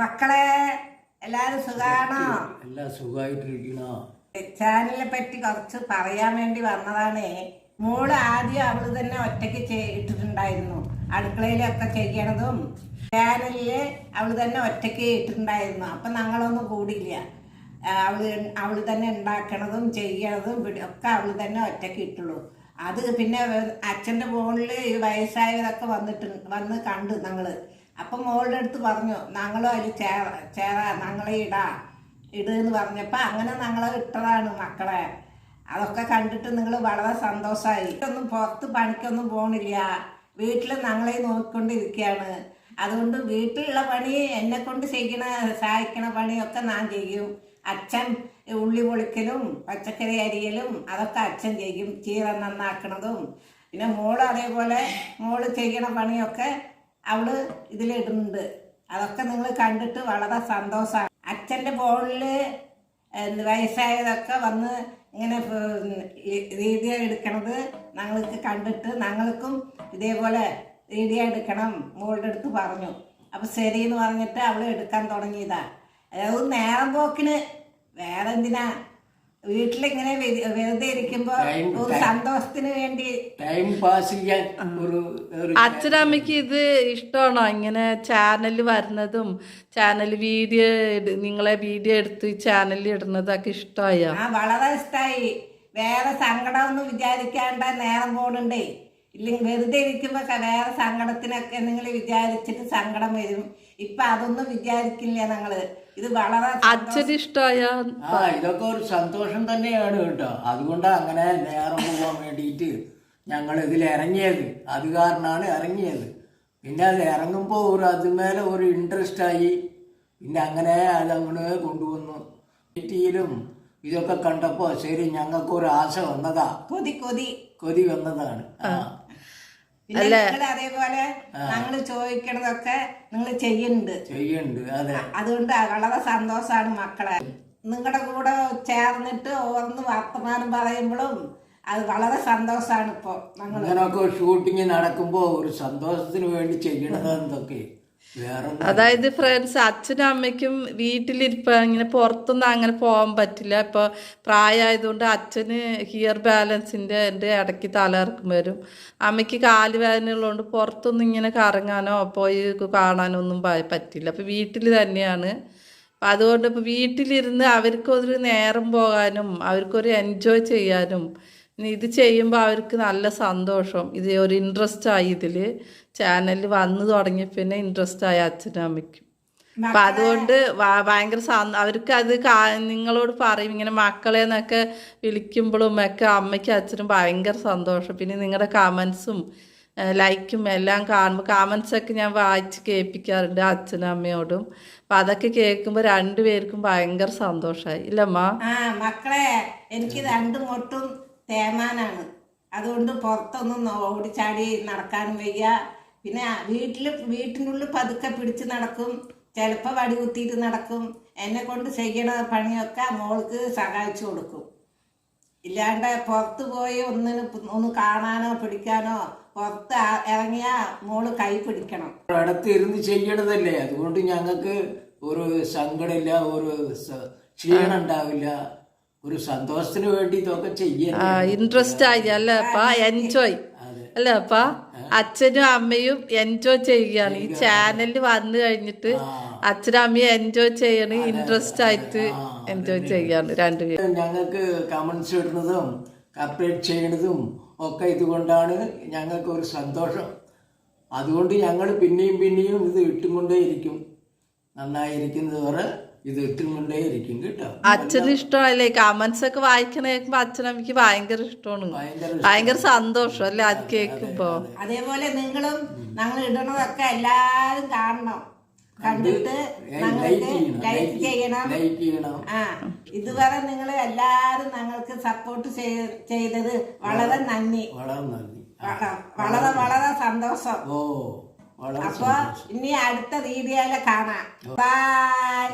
മക്കളെ എല്ലാരും സുഖാണോ? എല്ലാം സുഖമായിട്ടിരിക്കണോ? ചാനലിനെ പറ്റി കുറച്ച് പറയാൻ വേണ്ടി വന്നതാണ്. മോൾ ആദ്യം അവൾ തന്നെ ഒറ്റയ്ക്ക് ഇട്ടിട്ടുണ്ടായിരുന്നു. അടുക്കളയിലൊക്കെ ചെയ്യണതും ചാനലിൽ അവൾ തന്നെ ഒറ്റയ്ക്ക് ഇട്ടിട്ടുണ്ടായിരുന്നു. അപ്പൊ ഞങ്ങളൊന്നും കൂടിയില്ല. അവൾ അവൾ അവൾ തന്നെ ഉണ്ടാക്കണതും ചെയ്യണതും ഒക്കെ അവൾ തന്നെ ഒറ്റയ്ക്ക് ഇട്ടുള്ളൂ. അത് പിന്നെ അച്ഛന്റെ ഫോണിൽ ഈ വയസ്സായതൊക്കെ വന്നിട്ട് വന്ന് കണ്ടു ഞങ്ങൾ. അപ്പം മോളുടെ അടുത്ത് പറഞ്ഞു ഞങ്ങളും അതിൽ ചേര ചേരാ ഞങ്ങളെ ഇടാ ഇടുന്ന് പറഞ്ഞപ്പോൾ അങ്ങനെ ഞങ്ങളെ ഇട്ടതാണ് മക്കളെ. അതൊക്കെ കണ്ടിട്ട് നിങ്ങൾ വളരെ സന്തോഷമായി ഒന്നും പുറത്ത് പണിക്കൊന്നും പോണില്ല. വീട്ടിൽ ഞങ്ങളെ നോക്കിക്കൊണ്ടിരിക്കുകയാണ് അതുകൊണ്ട് വീട്ടിലുള്ള പണി എന്നെ കൊണ്ട് ചെയ്യണ സഹായിക്കണ പണിയൊക്കെ ഞാൻ ചെയ്യും. അച്ഛൻ ഉള്ളി പൊളിക്കലും പച്ചക്കറി അരിയലും അതൊക്കെ അച്ഛൻ ചെയ്യും. ചീര നന്നാക്കണതും. പിന്നെ മോൾ അതേപോലെ മോൾ ചെയ്യണ പണിയൊക്കെ അവൾ ഇതിലിടുന്നുണ്ട്. അതൊക്കെ നിങ്ങൾ കണ്ടിട്ട് വളരെ സന്തോഷമാണ് അച്ഛന്റെ ഫോണിൽ വയസ്സായതൊക്കെ വന്ന് ഇങ്ങനെ വീഡിയോ എടുക്കണത് ഞങ്ങൾക്ക് കണ്ടിട്ട് ഞങ്ങൾക്കും ഇതേപോലെ വീഡിയോ എടുക്കണം മോളുടെ അടുത്ത് പറഞ്ഞു. അപ്പം ശരി എന്ന് പറഞ്ഞിട്ട് അവൾ എടുക്കാൻ തുടങ്ങിയതാ. അതായത് നേരം പോക്കിന് വേറെ എന്തിനാ വീട്ടിലിങ്ങനെ വെറുതെ ഇരിക്കുമ്പോ ഒരു സന്തോഷത്തിന് വേണ്ടി ടൈം പാസ് ചെയ്യാൻ ഒരു അച്ഛനമ്മയ്ക്ക് ഇത് ഇഷ്ടമാണോ? ഇങ്ങനെ ചാനൽ വരുന്നതും ചാനൽ വീഡിയോ നിങ്ങളെ വീഡിയോ എടുത്ത് ചാനലിൽ ഇടുന്നതൊക്കെ ഇഷ്ടമായോ? ആ വളരെ ഇഷ്ടമായി വേറെ സങ്കടമൊന്നും വിചാരിക്കാണ്ട നേരം പോണുണ്ടേ. ഇല്ലെങ്കിൽ വെറുതെ ഇരിക്കുമ്പോ വേറെ സങ്കടത്തിനൊക്കെ നിങ്ങൾ വിചാരിച്ചിട്ട് സങ്കടം വരും. ഇപ്പൊ അതൊന്നും വിചാരിക്കില്ല ഞങ്ങൾ. ഇത് വളരെ അച്ഛന് ഇഷ്ടമായോ ആ ഇതൊക്കെ ഒരു സന്തോഷം തന്നെയാണ് കേട്ടോ. അതുകൊണ്ടാണ് അങ്ങനെ നേരം പോകാൻ വേണ്ടിയിട്ട് ഞങ്ങൾ ഇതിൽ ഇറങ്ങിയത്. അത് കാരണമാണ് ഇറങ്ങിയത്. പിന്നെ അത് ഇറങ്ങുമ്പോൾ ഒരു അതുമേലെ ഒരു ഇൻട്രസ്റ്റ് ആയി. പിന്നെ അങ്ങനെ അതങ്ങനെ കൊണ്ടുവന്നു. ടിയിലും ഇതൊക്കെ കണ്ടപ്പോൾ ശരി ഞങ്ങൾക്ക് ഒരു ആശ വന്നതാ. കൊതി കൊതി. കൊതി വന്നതാണ്. ആ. പിന്നെ നിങ്ങൾ അതേപോലെ ഞങ്ങൾ ചോദിക്കണതൊക്കെ നിങ്ങൾ ചെയ്യുന്നുണ്ട്. ചെയ്യുന്നുണ്ട് അതെ. അതുകൊണ്ട് വളരെ സന്തോഷമാണ് മക്കളെ. നിങ്ങളുടെ കൂടെ ചേർന്നിട്ട് ഓർന്ന് വർത്തമാനം പറയുമ്പോഴും അത് വളരെ സന്തോഷമാണ് ഇപ്പോൾ ഞങ്ങൾ അങ്ങനൊക്കെ ഷൂട്ടിങ് നടക്കുമ്പോൾ ഒരു സന്തോഷത്തിന് വേണ്ടി ചെയ്യണതെന്നൊക്കെ വേറെ ഒന്നും അതായത് ഫ്രണ്ട്സ് അച്ഛനും അമ്മയ്ക്കും വീട്ടിലിരിപ്പ ഇങ്ങനെ പുറത്തൊന്നും അങ്ങനെ പോകാൻ പറ്റില്ല. ഇപ്പോൾ പ്രായമായതുകൊണ്ട് അച്ഛന് ഹിയർ ബാലൻസിന്റെ എന്റെ ഇടയ്ക്ക് തലകറക്കം വരും. അമ്മയ്ക്ക് കാൽ വേദന ഉള്ളതുകൊണ്ട് പുറത്തൊന്നും ഇങ്ങനെ കറങ്ങാനോ പോയി കാണാനോ ഒന്നും പറ്റില്ല. അപ്പോൾ വീട്ടിൽ തന്നെയാണ്. അപ്പം അതുകൊണ്ട് ഇപ്പോൾ വീട്ടിലിരുന്ന് അവർക്കൊരു നേരം പോകാനും അവർക്കൊരു എൻജോയ് ചെയ്യാനും ഇത് ചെയ്യുമ്പോൾ അവർക്ക് നല്ല സന്തോഷം. ഇത് ഒരു ഇൻട്രസ്റ്റ് ആയി ഇതിൽ ചാനലിൽ വന്നു തുടങ്ങിയ പിന്നെ ഇൻട്രസ്റ്റ് ആയി അച്ഛനും അമ്മയ്ക്കും. അപ്പം അതുകൊണ്ട് ഭയങ്കര അവർക്ക് അത് നിങ്ങളോട് പറയും. ഇങ്ങനെ മക്കളെ എന്നൊക്കെ വിളിക്കുമ്പോഴും ഒക്കെ അമ്മയ്ക്കും അച്ഛനും ഭയങ്കര സന്തോഷം. പിന്നെ നിങ്ങളുടെ കമൻസും ലൈക്കും എല്ലാം കാണുമ്പോൾ കമൻസൊക്കെ ഞാൻ വായിച്ച് കേൾപ്പിക്കാറുണ്ട് അച്ഛനും അമ്മയോടും. അപ്പം അതൊക്കെ കേൾക്കുമ്പോൾ രണ്ടുപേർക്കും ഭയങ്കര സന്തോഷമായി ഇല്ലമ്മ? മക്കളെ എനിക്ക് രണ്ട് മുട്ടും തേമാനാണ്. അതുകൊണ്ട് പുറത്തൊന്നും ഓടിച്ചാടി നടക്കാനും വയ്യ. പിന്നെ വീട്ടിൽ വീട്ടിനുള്ളിൽ പതുക്കെ പിടിച്ച് നടക്കും. ചിലപ്പോൾ വടി കുത്തിയിട്ട് നടക്കും. എന്നെ കൊണ്ട് ചെയ്യണ പണിയൊക്കെ മോൾക്ക് സഹായിച്ചു കൊടുക്കും. ഇല്ലാണ്ട് പുറത്ത് പോയി ഒന്നിന് ഒന്ന് കാണാനോ പിടിക്കാനോ പുറത്ത് ഇറങ്ങിയാൽ ഇറങ്ങിയാ മോൾ കൈ പിടിക്കണം. അടുത്ത് ഇരുന്ന് ചെയ്യണതല്ലേ? അതുകൊണ്ട് ഞങ്ങൾക്ക് ഒരു സങ്കടമില്ല ഒരു ക്ഷീണം ഉണ്ടാവില്ല. ഒരു സന്തോഷത്തിന് വേണ്ടി ഇതൊക്കെ ചെയ്യാം ഇൻട്രസ്റ്റ് ആയി. അല്ലേ അപ്പ? എൻജോയ് അല്ലേ അപ്പ? അച്ഛനും അമ്മയും എൻജോയ് ചെയ്യുകയാണ്. ഈ ചാനലിൽ വന്നു കഴിഞ്ഞിട്ട് അച്ഛനും അമ്മയും എൻജോയ് ചെയ്യണ് ഇൻട്രസ്റ്റ് ആയിട്ട് എൻജോയ് ചെയ്യാണ് രണ്ടുപേരും ഞങ്ങൾക്ക് കമന്റ്സ് ഇടുന്നതും അപ്ഡേറ്റ് ചെയ്യണതും ഒക്കെ ഇതുകൊണ്ടാണ് ഞങ്ങൾക്ക് ഒരു സന്തോഷം. അതുകൊണ്ട് ഞങ്ങൾ പിന്നെയും പിന്നെയും ഇത് ഇട്ടുകൊണ്ടേയിരിക്കും. നന്നായിരിക്കുന്നത് വരെ ഇത് ഇട്ടുകൊണ്ടേയിരിക്കും കേട്ടോ. അച്ഛന് ഇഷ്ടമല്ലേ കമന്റ്സ് ഒക്കെ വായിക്കണ കേൾക്കുമ്പോ അച്ഛനമ്മക്ക് ഭയങ്കര ഇഷ്ടമാണ്. ഭയങ്കര സന്തോഷം അല്ലേ അത് കേൾക്കുമ്പോ? അതേപോലെ നിങ്ങളും ഞങ്ങൾ ഇടണതൊക്കെ എല്ലാരും കാണണം. കണ്ടിട്ട് ഞങ്ങൾക്ക് ലൈക്ക് ചെയ്യണം ലൈക്ക് ചെയ്യണം ആ ഇതുവരെ നിങ്ങൾ എല്ലാരും ഞങ്ങൾക്ക് സപ്പോർട്ട് ചെയ്തത് വളരെ നന്ദി. വളരെ വളരെ വളരെ സന്തോഷം. ഓ അപ്പൊ ഇനി അടുത്ത വീഡിയോയിലെ കാണാം. ബൈ